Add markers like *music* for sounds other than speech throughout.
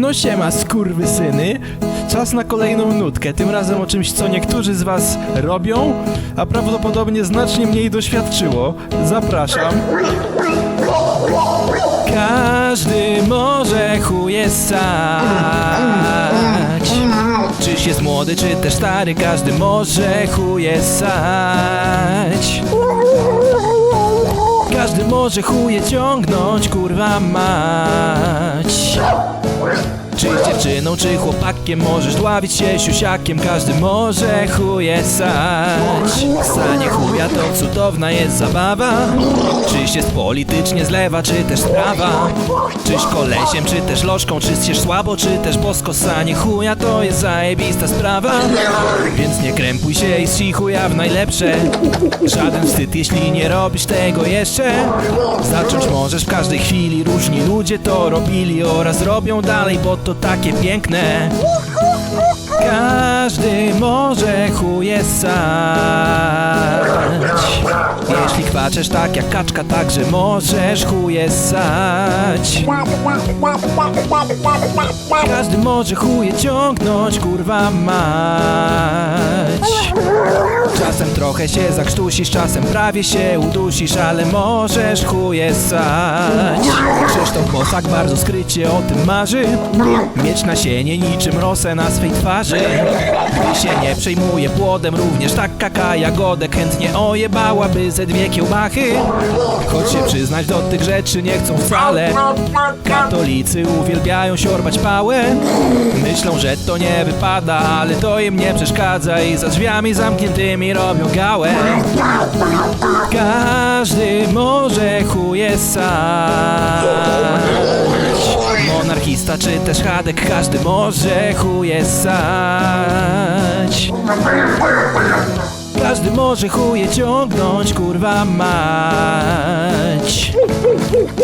No siema, skurwysyny. Czas na kolejną nutkę, tym razem o czymś, co niektórzy z was robią, a prawdopodobnie znacznie mniej doświadczyło. Zapraszam. Każdy może chuje ssać. Czyś jest młody, czy też stary, każdy może chuje ssać. Każdy może chuje ciągnąć, kurwa mać. 不是 Czy dziewczyną, czy chłopakiem możesz dławić się siusiakiem Każdy może chuje sać Sanie chuja to cudowna jest zabawa. Czyś jest politycznie z lewa, czy też z prawa Czyś kolesiem, czy też lożką Czyś słabo, czy też bosko Sanie chuja to jest zajebista sprawa. Więc nie krępuj się i strzyj chuja w najlepsze. Żaden wstyd, jeśli nie robisz tego jeszcze. Zacząć możesz w każdej chwili. Różni ludzie to robili oraz robią dalej Bo to takie piękne. Każdy może chuje ssać. Jeśli kwaczesz tak jak kaczka Także możesz chuje ssać. Każdy może chuje ciągnąć Kurwa mać. Czasem trochę się zakrztusisz, czasem prawie się udusisz, ale możesz chuje ssać. Krzysztof Bosak bardzo skrycie o tym marzy. Mieć nasienie niczym rosę na swej twarzy. Gdy się nie przejmuje płodem, również tak kaka jagodek chętnie ojebałaby ze dwie kiełbachy. Choć się przyznać do tych rzeczy nie chcą wcale. Katolicy uwielbiają siorbać pałę Myślą, że to nie wypada, ale to im nie przeszkadza I za drzwiami zamkniętymi robią gałę Każdy może chuje ssać Monarchista czy też chadek, każdy może chuje ssać każdy może chuje ciągnąć, kurwa mać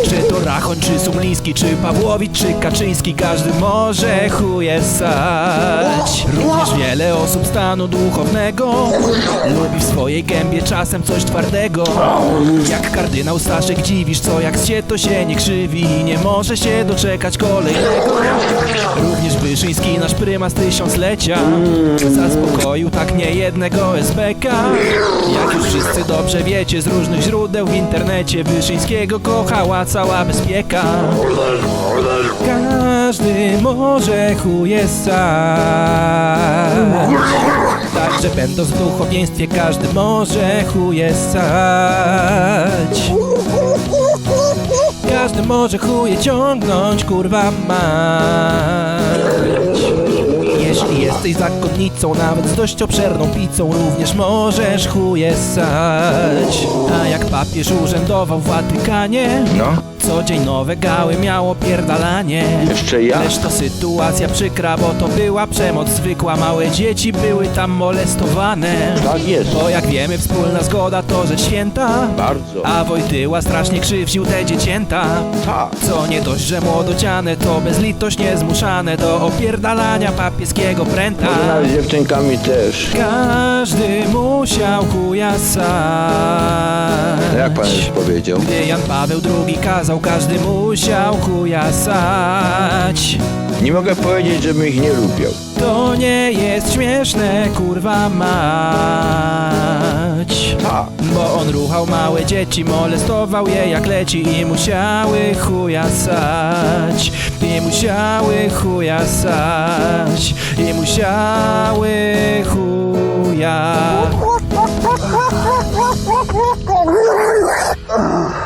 Czy to Rachoń, czy Sumliński, czy Pawłowicz, czy Kaczyński Każdy może chuje ssać. Również wiele osób stanu duchownego Lubi w swojej gębie czasem coś twardego. Jak kardynał Staszek dziwisz, co jak się to się nie krzywi I nie może się doczekać kolejnego. Również Wyszyński, nasz prymas tysiąclecia Zaspokoił tak nie jednego SBK Jak już wszyscy dobrze wiecie Z różnych źródeł w internecie Wyszyńskiego kochała cała bezpieka. Każdy może chuje ssać Także będąc w duchowieństwie Każdy może chuje ssać każdy może chuje ciągnąć, kurwa Jeśli jesteś zakonnicą, nawet z dość obszerną pizzą Również możesz chuje A jak papież urzędował w Watykanie? No, Co dzień nowe gały miało pierdalanie jeszcze ja. Lecz to sytuacja przykra, bo to była przemoc zwykła Małe dzieci były tam molestowane Tak jest. Bo jak wiemy wspólna zgoda to rzecz święta Bardzo. A Wojtyła strasznie krzywdził te dziecięta Tak. Co nie dość, że młodociane To bezlitośnie zmuszane do opierdalania papieskiego pręta Nawet z dziewczynkami też. Każdy musiał ssać Jak pan już powiedział? Gdy Jan Paweł II kazał Każdy musiał chuja ssać Nie mogę powiedzieć, żebym ich nie lubił. To nie jest śmieszne, kurwa mać. Tak. Bo on ruchał małe dzieci, molestował je jak leci I musiały chuja ssać I musiały chuja ssać I musiały chuja *laughs*